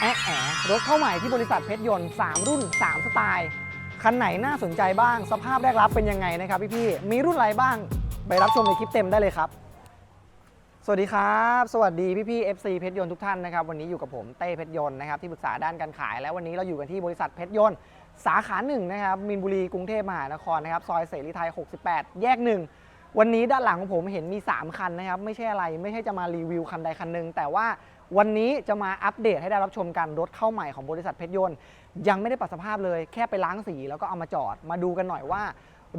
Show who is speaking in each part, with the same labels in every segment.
Speaker 1: แอะแอะรถเข้าใหม่ที่บริษัทเพชรยนต์ 3 รุ่น 3 สไตล์ คันไหนน่าสนใจบ้าง สภาพแรกรับเป็นยังไงนะครับพี่ๆมีรุ่นอะไรบ้าง ไปรับชมในคลิปเต็มได้เลยครับ สวัสดีครับ สวัสดีพี่ๆ FC เพชรยนต์ทุกท่านนะครับ วันนี้อยู่กับผมเต้เพชรยนต์นะครับที่ปรึกษาด้านการขาย และวันนี้เราอยู่กันที่บริษัทเพชรยนต์สาขาหนึ่งนะครับมินบุรีกรุงเทพมหานครนะครับซอยเสรีไทย 68 แยกหนึ่งวันนี้ด้านหลังของผมเห็นมี 3 คันนะครับ ไม่ใช่อะไรไม่ใช่จะมารีวิวคันใดคันหนึ่งแต่ว่า วันนี้จะมาอัปเดตให้ได้รับชมกันรถเข้าใหม่ของบริษัทเพชรยนต์ ยังไม่ได้ปรับสภาพเลย แค่ไปล้างสีแล้วก็เอามาจอด มาดูกันหน่อยว่า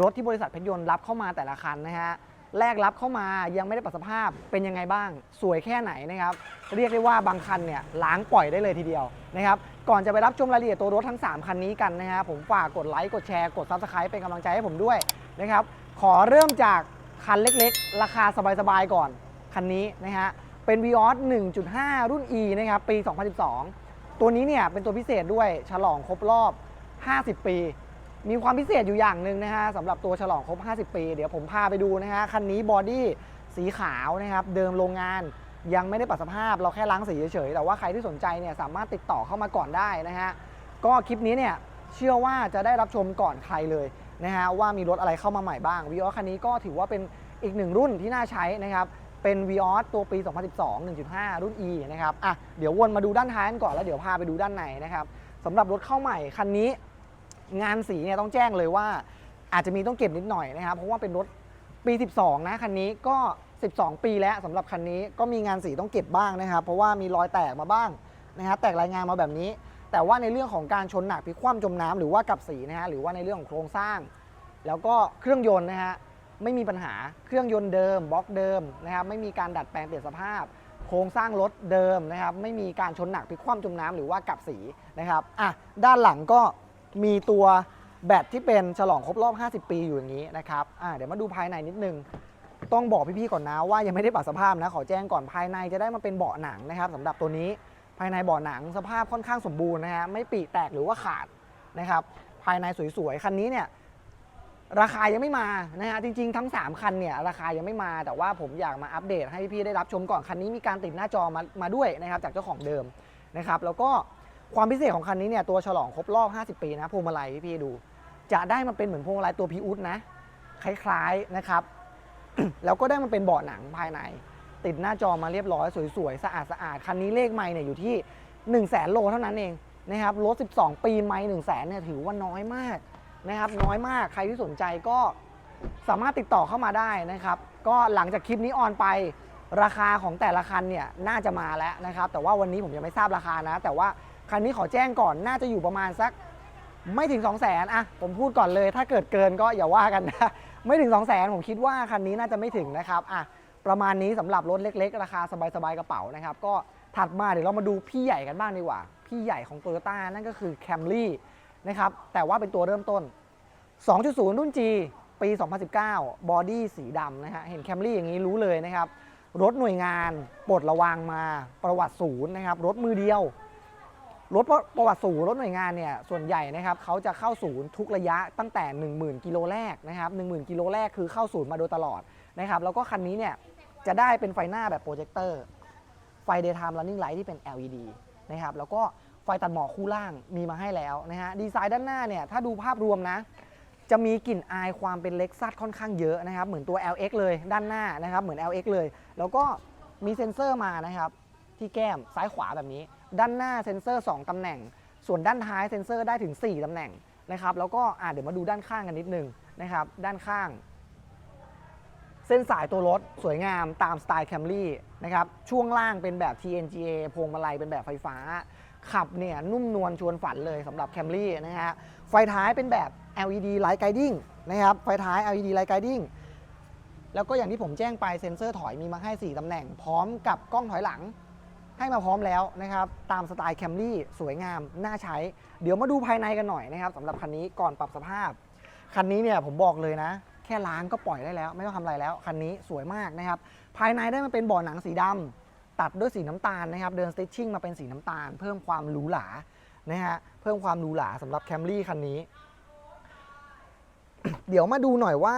Speaker 1: รถที่บริษัทเพชรยนต์รับเข้ามาแต่ละคันนะฮะแรกรับเข้ามายังไม่ได้ปรับสภาพเป็นยังไงบ้าง สวยแค่ไหนนะครับ เรียกได้ว่าบางคันเนี่ยล้างปล่อยได้เลยทีเดียวนะครับ ก่อนจะไปรับชมรายละเอียดตัวรถทั้ง 3 คันนี้กันนะฮะผมฝากกดไลค์กดแชร์กด Subscribe เป็นกำลังใจให้ผมด้วยนะครับ ขอเริ่มจากคันเล็กๆ ราคาสบายๆก่อนคันนี้นะฮะ เป็น Vios 1.5 รุ่น E นะครับ ปี 2012 ตัวนี้เนี่ยเป็นตัวพิเศษด้วยฉลองครบรอบ 50 ปี มีความพิเศษอยู่อย่างหนึ่งนะฮะสำหรับตัวฉลองครบ 50 ปี เดี๋ยวผมพาไปดูนะฮะ คันนี้บอดี้สีขาวนะครับ เดิมโรงงานยังไม่ได้ปรับสภาพ เราแค่ล้างสีเฉยๆ แต่ว่าใครที่สนใจเนี่ยสามารถติดต่อเข้ามาก่อนได้นะฮะ ก็คลิปนี้เนี่ยเชื่อว่าจะได้รับชมก่อนใครเลยนะฮะว่ามีรถอะไรเข้ามาใหม่บ้างวีออสคันนี้ก็ถือว่าเป็นอีกหนึ่งรุ่นที่น่าใช้นะครับ เป็น v ีออตัวปี 2012 1.5 รุ่น E นะครับอะเดี๋ยววนมาดูด้านท้ายกันก่อนแล้วเดี๋ยวพาไปดูด้านในนะครับสำหรับรถเข้าใหม่คันนี้ งานสีเนี่ยต้องแจ้งเลยว่า อาจจะมีต้องเก็บนิดหน่อยนะครับ เพราะว่าเป็นรถปี 12 นะคันนี้ก็ 12 ปีแล้วสำหรับคันนี้ก็มีงานสีต้องเก็บบ้างนะครับ เพราะว่ามีรอยแตกมาบ้างนะครับแตกรายงานมาแบบนี้ แต่ว่าในเรื่องของการชนหนักพิคว่ำจมน้ำหรือว่ากับสีนะฮะหรือว่าในเรื่องของโครงสร้าง แล้วก็เครื่องยนต์นะฮะ ไม่มีปัญหาเครื่องยนต์เดิมบล็อกเดิมนะครับไม่มีการดัดแปลงเปลี่ยนสภาพ โครงสร้างรถเดิมนะครับไม่มีการชนหนักพลิกคว่ำจมน้ำหรือว่ากับสีนะครับอะด้านหลังก็มีตัวแบตที่เป็นฉลองครบรอบ 50 ปีอยู่อย่างนี้นะครับอะเดี๋ยวมาดูภายในนิดนึงต้องบอกพี่ๆก่อนนะว่ายังไม่ได้ปรับสภาพนะขอแจ้งก่อนภายในจะได้มาเป็นเบาะหนังนะครับสำหรับตัวนี้ภายในเบาะหนังสภาพค่อนข้างสมบูรณ์นะฮะไม่ปีแตกหรือว่าขาดนะครับภายในสวยๆคันนี้เนี่ย ราคายังไม่มานะฮะจริงๆทั้ง 3 คันเนี่ยราคายังไม่มาแต่ว่าผมอยากมาอัปเดตให้พี่ๆได้รับชมก่อนคันนี้มีการติดหน้าจอมามาด้วยนะครับจากเจ้าของเดิมนะครับแล้วก็ความพิเศษของคันนี้เนี่ยตัวฉลองครบรอบ 50 ปีนะพวงมาลัยพี่ๆดู จะได้มาเป็นเหมือนพวงมาลัยตัวพีอุดนะคล้ายๆนะครับแล้วก็ได้มาเป็นเบาะหนังภายใน ติดหน้าจอมาเรียบร้อยสวยๆสะอาดสะอาดคันนี้เลขไม่เนี่ยอยู่ที่1 0 0 0 0แสนโลเท่านั้นเองนะครับรถ 12 ปีไม่1 0 0 0 0แสนเนี่ยถือว่าน้อยมาก นะครับน้อยมากใครที่สนใจก็สามารถติดต่อเข้ามาได้นะครับ ก็หลังจากคลิปนี้ออนไปราคาของแต่ละคันเนี่ยน่าจะมาแล้วนะครับ แต่ว่าวันนี้ผมยังไม่ทราบราคานะ แต่ว่าคันนี้ขอแจ้งก่อนน่าจะอยู่ประมาณสักไม่ถึง 2 0 0 0 0นอะผมพูดก่อนเลย ถ้าเกิดเกินก็อย่าว่ากันนะไม่ถึง 2 0 0 0 0นผมคิดว่าคันนี้น่าจะไม่ถึงนะครับอะประมาณนี้สำหรับรถเล็ก ๆ ราคาสบายๆกระเป๋านะครับ ก็ถัดมาเดี๋ยวเรามาดูพี่ใหญ่กันบ้างดีกว่า พี่ใหญ่ของ t o y ยต้านั่นก็คือ Camry นะครับแต่ว่าเป็นตัวเริ่มต้น 2.0 รุ่น G ปี 2019 บอดี้สีดำนะฮะเห็น Camry อย่างนี้รู้เลยนะครับ รถหน่วยงานปลดระวางมาประวัติศูนย์นะครับ รถมือเดียว รถประวัติศูนย์รถหน่วยงานเนี่ยส่วนใหญ่นะครับเขาจะเข้าศูนย์ทุกระยะตั้งแต่ 10,000 กิโลแรกนะครับ10,000 กิโลแรกคือเข้าศูนย์มาโดยตลอดนะครับแล้วก็คันนี้เนี่ยจะได้เป็นไฟหน้าแบบโปรเจคเตอร์ไฟ daytime running light ที่เป็น LED นะครับแล้วก็ ไฟตัดหมอกคู่ล่างมีมาให้แล้วนะฮะดีไซน์ด้านหน้าเนี่ยถ้าดูภาพรวมนะ จะมีกลิ่นอายความเป็นเล็กซัสค่อนข้างเยอะนะครับ เหมือนตัว LX เลยด้านหน้านะครับเหมือน LX เลย แล้วก็มีเซ็นเซอร์มานะครับ ที่แก้มซ้ายขวาแบบนี้ ด้านหน้าเซ็นเซอร์ 2ตำแหน่ง ส่วนด้านท้ายเซ็นเซอร์ได้ถึง 4ตำแหน่งนะครับแล้วก็อะเดี๋ยวมาดูด้านข้างกันนิดนึงนะครับด้านข้าง เส้นสายตัวรถสวยงามตามสไตล์ Camry นะครับช่วงล่างเป็นแบบ TNGA พวงมาลัยเป็นแบบไฟฟ้า ขับเนี่ยนุ่มนวลชวนฝันเลยสำหรับ Camry นะฮะไฟท้ายเป็นแบบ LED Light Guiding นะครับไฟท้าย LED Light Guiding แล้วก็อย่างที่ผมแจ้งไปเซ็นเซอร์ถอยมีมาให้ 4ตำแหน่ง พร้อมกับกล้องถอยหลัง ให้มาพร้อมแล้วนะครับ ตามสไตล์ Camry สวยงาม น่าใช้ เดี๋ยวมาดูภายในกันหน่อยนะครับสำหรับคันนี้ก่อนปรับสภาพ คันนี้เนี่ยผมบอกเลยนะ แค่ล้างก็ปล่อยได้แล้ว ไม่ต้องทำอะไรแล้ว คันนี้สวยมากนะครับ ภายในได้มาเป็นเบาะหนังสีดำ ตัดด้วยสีน้ำตาลนะครับ เดินสติชชิ่งมาเป็นสีน้ำตาล เพิ่มความหรูหรานะฮะเพิ่มความหรูหราสำหรับ Camry คันนี้ เดี๋ยวมาดูหน่อยว่า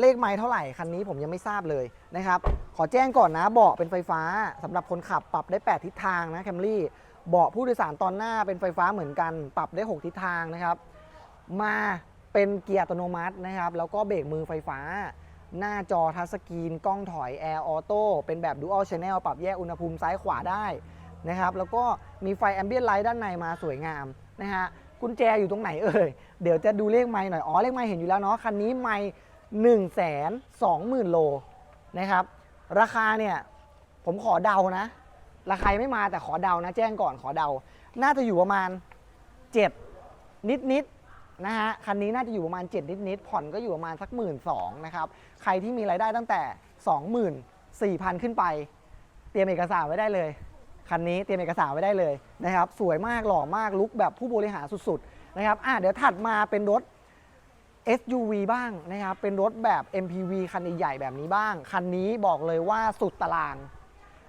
Speaker 1: เลขไม้เท่าไหร่คันนี้ผมยังไม่ทราบเลยนะครับ ขอแจ้งก่อนนะเบาะเป็นไฟฟ้าสำหรับคนขับปรับได้ 8 ทิศทางนะแคมรี่เบาะผู้โดยสารตอนหน้าเป็นไฟฟ้าเหมือนกัน ปรับได้ 6 ทิศทางนะครับ มาเป็นเกียร์อัตโนมัตินะครับ แล้วก็เบรกมือไฟฟ้า หน้าจอทัชสกรีนกล้องถอยแอร์ออโต้เป็นแบบ Dual Channel ปรับแยกอุณหภูมิซ้ายขวาได้นะครับแล้วก็มีไฟแอมเบียนไลท์ด้านในมาสวยงามนะฮะกุญแจอยู่ตรงไหนเอ่ย เดี๋ยวจะดูเลขไม้หน่อย อ๋อ เลขไม้เห็นอยู่แล้วเนาะ คันนี้ไม้หนึ่งแสนสองหมื่นโลนะครับ ราคาเนี่ย ผมขอเดานะ ราคาไม่มาแต่ขอเดานะ แจ้งก่อนขอเดา น่าจะอยู่ประมาณ7นิดนิด นะฮะคันนี้น่าจะอยู่ประมาณ7นิดนิดๆผ่อนก็อยู่ประมาณสักหมื่นสองนะครับ ใครที่มีรายได้ตั้งแต่ 24,000 ขึ้นไป เตรียมเอกสารไว้ได้เลย คันนี้เตรียมเอกสารไว้ได้เลยนะครับ สวยมากหล่อมากลุกแบบผู้บริหารสุดๆนะครับอะเดี๋ยวถัดมาเป็นรถ SUV บ้างนะครับ เป็นรถแบบ MPV คันใหญ่ๆแบบนี้บ้าง คันนี้บอกเลยว่าสุดตาราง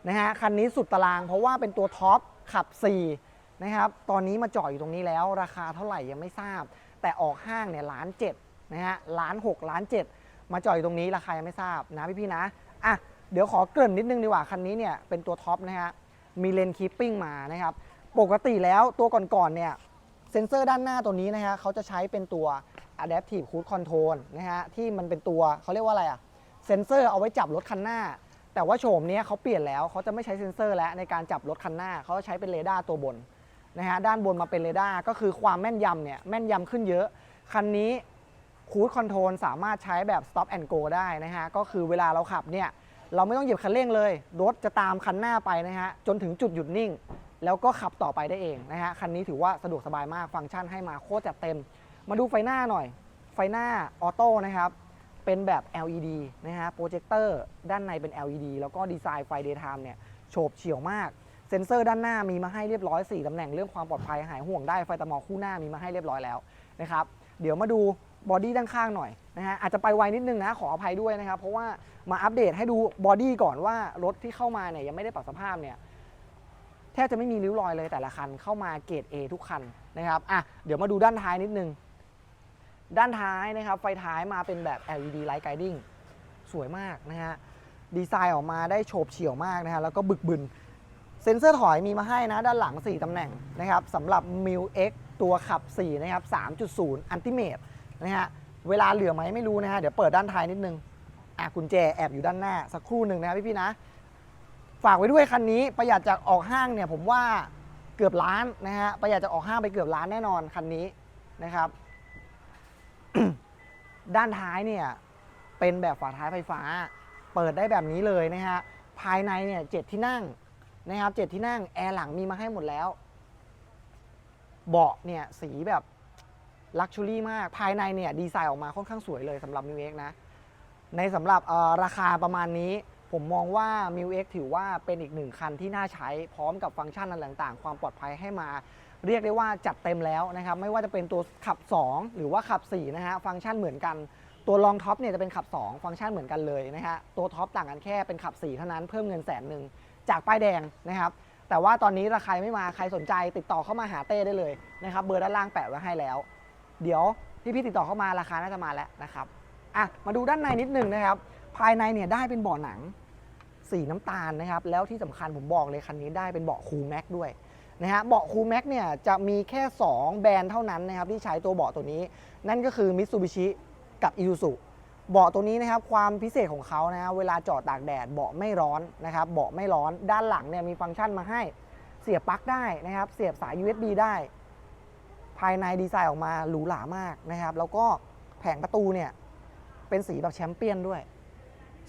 Speaker 1: นะฮะ คันนี้สุดตารางเพราะว่าเป็นตัวท็อปขับ 4 นะครับ ตอนนี้มาจอดอยู่ตรงนี้แล้วราคาเท่าไหร่ยังไม่ทราบ แต่ออกห้างเนี่ยล้านเจ็ดนะฮะล้านหกล้านเจ็ดมาจอดอยู่ตรงนี้ราคายังไม่ทราบนะพี่ๆนะอะเดี๋ยวขอเกริ่นนิดนึงดีกว่าคันนี้เนี่ยเป็นตัวท็อปนะฮะมีเลนคีปปิ้งมานะครับปกติแล้วตัวก่อนๆเนี่ยเซ็นเซอร์ด้านหน้าตัวนี้นะฮะเขาจะใช้เป็นตัว Adaptive Cruise Control นะฮะที่มันเป็นตัวเขาเรียกว่าอะไรอะเซ็นเซอร์เอาไว้จับรถคันหน้า แต่ว่าโฉมเนี้ยเขาเปลี่ยนแล้วเขาจะไม่ใช้เซ็นเซอร์แล้วในการจับรถคันหน้าเขาจะใช้เป็นเรดาร์ตัวบน นะฮะด้านบนมาเป็นเรดาร์ก็คือความแม่นยำเนี่ยแม่นยำขึ้นเยอะ คันนี้คูดคอนโทรลสามารถใช้แบบ stop and go ได้นะฮะก็คือเวลาเราขับเนี่ยเราไม่ต้องเหยียบคันเร่งเลย รถจะตามคันหน้าไปนะฮะจนถึงจุดหยุดนิ่ง แล้วก็ขับต่อไปได้เองนะฮะคันนี้ถือว่าสะดวกสบายมากฟังก์ชันให้มาโคตรจัดเต็ม มาดูไฟหน้าหน่อย ไฟหน้าออโต้นะครับเป็นแบบ LED นะฮะโปรเจคเตอร์ด้านในเป็น LED แล้วก็ดีไซน์ไฟ Daytime เนี่ยโฉบเฉี่ยวมาก เซ็นเซอร์ด้านหน้ามีมาให้เรียบร้อย 4ตำแหน่งเรื่องความปลอดภัยหายห่วงได้ไฟตะมอคู่หน้ามีมาให้เรียบร้อยแล้วนะครับเดี๋ยวมาดูบอดี้ด้านข้างหน่อยนะฮะอาจจะไปไวนิดนึงนะขออภัยด้วยนะครับเพราะว่ามาอัปเดตให้ดูบอดี้ก่อนว่ารถที่เข้ามาเนี่ยยังไม่ได้ปรับสภาพเนี่ยแทบจะไม่มีริ้วรอยเลยแต่ละคันเข้ามาเกรด A ทุกคันนะครับอะเดี๋ยวมาดูด้านท้ายนิดนึง ด้านท้ายนะครับไฟท้ายมาเป็นแบบ LED Light Guiding สวยมากนะฮะดีไซน์ออกมาได้โฉบเฉี่ยวมากนะฮะแล้วก็บึกบึน เซ็นเซอร์ถอยมีมาให้นะด้านหลัง 4 ตำแหน่งนะครับสำหรับ m i l X ตัวขับ 4 นะครับ 3.0 Ultimate นะฮะเวลาเหลือไหมไม่รู้นะฮะเดี๋ยวเปิดด้านท้ายนิดนึงอะกุญแจแอบอยู่ด้านหน้า สักครู่หนึ่งนะครับพี่ๆนะ ฝากไว้ด้วยคันนี้ประหยัดจากออกห้างเนี่ยผมว่าเกือบล้านนะฮะประหยัดจากออกห้างไปเกือบล้านแน่นอนคันนี้นะครับ ด้านท้ายเนี่ยเป็นแบบฝาท้ายไฟฟ้า เปิดได้แบบนี้เลยนะฮะภายในเนี่ยเจ็ดที่นั่ง นะครับเจ็ดที่นั่งแอร์หลังมีมาให้หมดแล้ว เบาะเนี่ยสีแบบลักชัวรี่มาก ภายในเนี่ยดีไซน์ออกมาค่อนข้างสวยเลยสำหรับ m ิวเอ็กนะ ในสำหรับราคาประมาณนี้ ผมมองว่า m ิวเอ็กถือว่าเป็นอีกหนึ่งคันที่น่าใช้พร้อมกับฟังก์ชันต่างๆ ความปลอดภัยให้มา เรียกได้ว่าจัดเต็มแล้วนะครับ ไม่ว่าจะเป็นตัวขับ 2 หรือว่าขับ4นะฮะฟังก์ชันเหมือนกันตัวรองท็อปเนี่ยจะเป็นขับ 2 ฟังก์ชันเหมือนกันเลยนะฮะตัวท็อปต่างกันแค่เป็นขับ 4 เท่านั้นเพิ่มเงินแสนหนึ่ง จากป้ายแดงนะครับ แต่ว่าตอนนี้ราคาไม่มาใครสนใจติดต่อเข้ามาหาเต้ได้เลยนะครับ เบอร์ด้านล่างแปะไว้ให้แล้ว เดี๋ยวพี่ๆติดต่อเข้ามาราคาน่าจะมาแล้วนะครับอะมาดูด้านในนิดนึงนะครับ ภายในเนี่ยได้เป็นเบาะหนังสีน้ำตาลนะครับ แล้วที่สำคัญผมบอกเลยคันนี้ได้เป็นเบาะคูลแม็กด้วยนะฮะเบาะคูลแม็กเนี่ยจะมีแค่ 2 แบรนด์เท่านั้นนะครับที่ใช้ตัวเบาะตัวนี้ นั่นก็คือ Mitsubishi กับ Isuzu เบาะตัวนี้นะครับความพิเศษของเขานะเวลาจอดตากแดดเบาะไม่ร้อนนะครับเบาะไม่ร้อนด้านหลังเนี่ยมีฟังก์ชันมาให้เสียบปลั๊กได้นะครับ เสียบสาย USB ได้ ภายในดีไซน์ออกมาหรูหรามากนะครับ แล้วก็แผงประตูเนี่ยเป็นสีแบบแชมเปี้ยนด้วย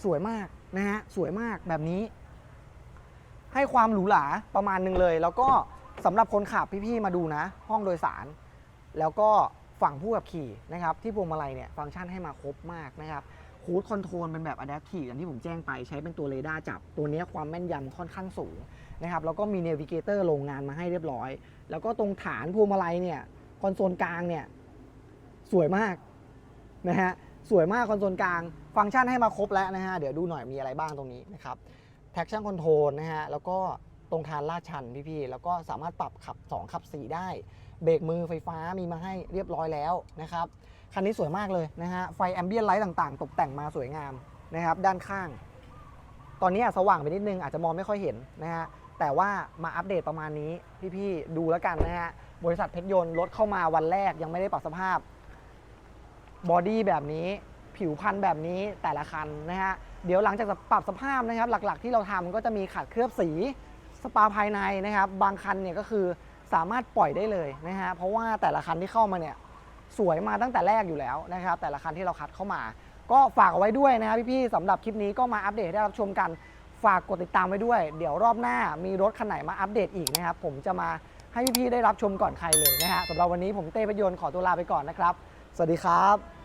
Speaker 1: สวยมากนะฮะสวยมากแบบนี้ ให้ความหรูหราประมาณหนึงเลย แล้วก็สำหรับคนขับพี่ๆมาดูนะ ห้องโดยสาร แล้วก็ ฝั่งผู้ขับขี่นะครับที่พวงมาลัยเนี่ยฟังก์ชันให้มาครบมากนะครับคูดคอนโทรลเป็นแบบ Adaptive อย่างที่ผมแจ้งไปใช้เป็นตัวเรดาร์จับ ตัวนี้ความแม่นยำค่อนข้างสูงนะครับแล้วก็มี Navigator โรงงานมาให้เรียบร้อย แล้วก็ตรงฐานพวงมาลัยเนี่ยคอนโซลกลางเนี่ยสวยมากนะฮะสวยมากคอนโซลกลาง ฟังก์ชันให้มาครบแล้วนะฮะเดี๋ยวดูหน่อยมีอะไรบ้างตรงนี้นะครับ traction control นะฮะแล้วก็ตรงทานลาดชันพี่ๆแล้วก็สามารถปรับขับ 2 ขับ 4 ได้ เบรกมือไฟฟ้ามีมาให้เรียบร้อยแล้วนะครับ คันนี้สวยมากเลยนะฮะ ไฟแอมเบียนไลท์ต่างๆ ตกแต่งมาสวยงามนะครับ ด้านข้าง ตอนนี้สว่างไปนิดนึงอาจจะมองไม่ค่อยเห็นนะฮะ แต่ว่ามาอัปเดตประมาณนี้ พี่ๆ ดูแล้วกันนะฮะ บริษัทเพชรยนต์รถเข้ามาวันแรกยังไม่ได้ปรับสภาพ บอดี้แบบนี้ ผิวพันธุ์แบบนี้แต่ละคันนะฮะ เดี๋ยวหลังจากปรับสภาพนะครับ หลักๆ ที่เราทำก็จะมีขัดเคลือบสี สปาภายในนะครับ บางคันเนี่ยก็คือ สามารถปล่อยได้เลยนะฮะเพราะว่าแต่ละคันที่เข้ามาเนี่ยสวยมาตั้งแต่แรกอยู่แล้วนะครับแต่ละคันที่เราคัดเข้ามา ก็ฝากเอาไว้ด้วยนะครับพี่ๆสำหรับคลิปนี้ก็มาอัปเดตให้ได้รับชมกัน ฝากกดติดตามไว้ด้วย เดี๋ยวรอบหน้ามีรถคันไหนมาอัปเดตอีกนะครับผมจะมาให้พี่ๆได้รับชมก่อนใครเลยนะฮะสำหรับวันนี้ผมเต้พยนต์ขอตัวลาไปก่อนนะครับ สวัสดีครับ